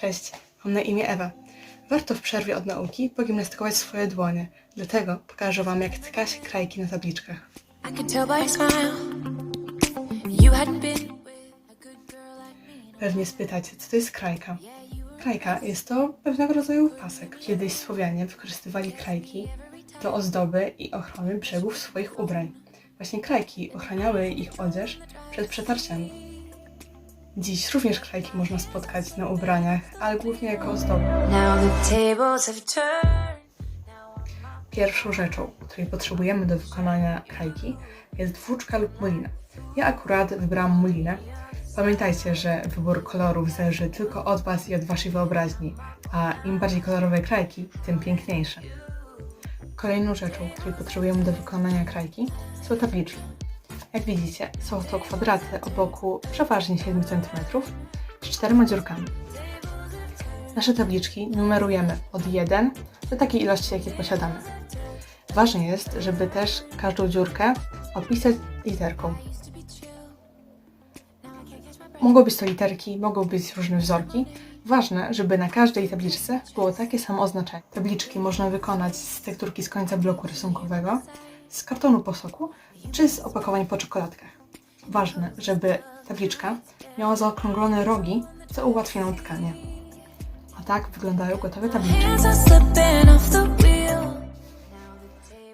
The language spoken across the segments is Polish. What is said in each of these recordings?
Cześć, mam na imię Ewa. Warto w przerwie od nauki pogimnastykować swoje dłonie. Dlatego pokażę Wam, jak tyka się krajki na tabliczkach. Pewnie spytacie, co to jest krajka? Krajka jest to pewnego rodzaju pasek. Kiedyś Słowianie wykorzystywali krajki do ozdoby i ochrony brzegów swoich ubrań. Właśnie krajki ochraniały ich odzież przed przetarciami. Dziś również krajki można spotkać na ubraniach, ale głównie jako turned. Pierwszą rzeczą, której potrzebujemy do wykonania krajki, jest włóczka lub mulina. Ja akurat wybrałam mulinę. Pamiętajcie, że wybór kolorów zależy tylko od Was i od Waszej wyobraźni, a im bardziej kolorowe krajki, tym piękniejsze. Kolejną rzeczą, której potrzebujemy do wykonania krajki, są tabliczki. Jak widzicie, są to kwadraty o boku przeważnie 7 cm z czterema dziurkami. Nasze tabliczki numerujemy od 1 do takiej ilości, jakie posiadamy. Ważne jest, żeby też każdą dziurkę opisać literką. Mogą być to literki, mogą być różne wzorki. Ważne, żeby na każdej tabliczce było takie samo oznaczenie. Tabliczki można wykonać z tekturki z końca bloku rysunkowego, z kartonu po soku, czy z opakowań po czekoladkach. Ważne, żeby tabliczka miała zaokrąglone rogi, co ułatwi nam tkanie. A tak wyglądają gotowe tabliczki.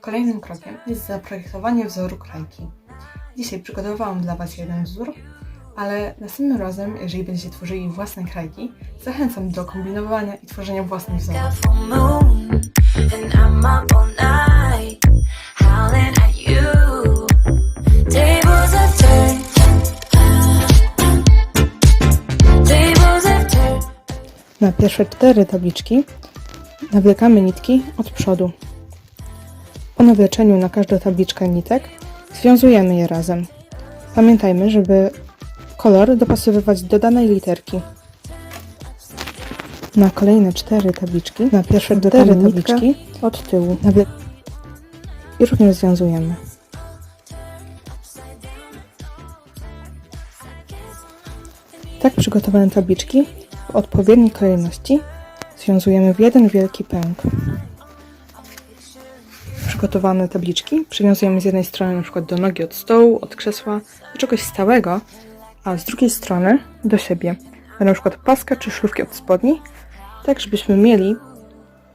Kolejnym krokiem jest zaprojektowanie wzoru krajki. Dzisiaj przygotowałam dla Was jeden wzór, ale następnym razem, jeżeli będziecie tworzyli własne krajki, zachęcam do kombinowania i tworzenia własnych wzorów. Na pierwsze cztery tabliczki nawlekamy nitki od przodu. Po nawleczeniu na każdą tabliczkę nitek związujemy je razem. Pamiętajmy, żeby kolor dopasowywać do danej literki. Na kolejne cztery tabliczki, na pierwsze cztery tabliczki od tyłu i również związujemy. Tak przygotowane tabliczki w odpowiedniej kolejności związujemy w jeden wielki pęk. Przygotowane tabliczki przywiązujemy z jednej strony przykład do nogi od stołu, od krzesła, do czegoś stałego, a z drugiej strony do siebie, na przykład paska czy szlufki od spodni, tak żebyśmy mieli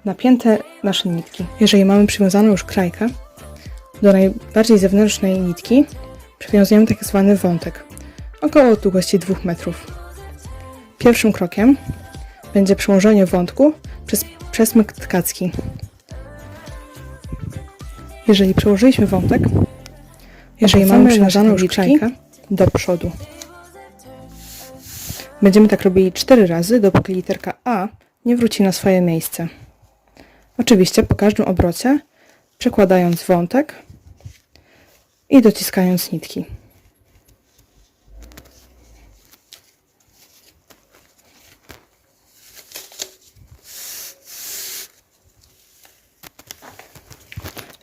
napięte nasze nitki. Jeżeli mamy przywiązaną już krajkę, do najbardziej zewnętrznej nitki przywiązujemy tak zwany wątek, około długości 2 metrów. Pierwszym krokiem będzie przełożenie wątku przez przesmyk tkacki. Jeżeli przełożyliśmy wątek, jeżeli mamy przywiązaną już krajkę do przodu. Będziemy tak robili 4 razy, dopóki literka A nie wróci na swoje miejsce. Oczywiście po każdym obrocie przekładając wątek i dociskając nitki.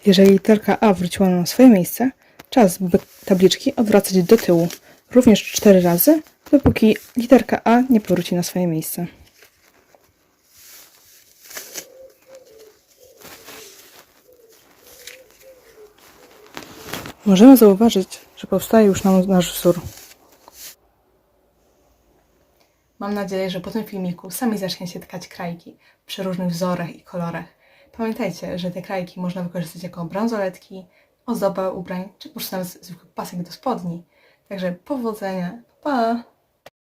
Jeżeli literka A wróciła na swoje miejsce, czas, by tabliczki odwracać do tyłu, również 4 razy, dopóki literka A nie powróci na swoje miejsce. Możemy zauważyć, że powstaje już nam nasz wzór. Mam nadzieję, że po tym filmiku sami zaczniecie tkać krajki przy różnych wzorach i kolorach. Pamiętajcie, że te krajki można wykorzystać jako bransoletki, ozdobę ubrań, czy po prostu nawet zwykły pasek do spodni. Także powodzenia, pa!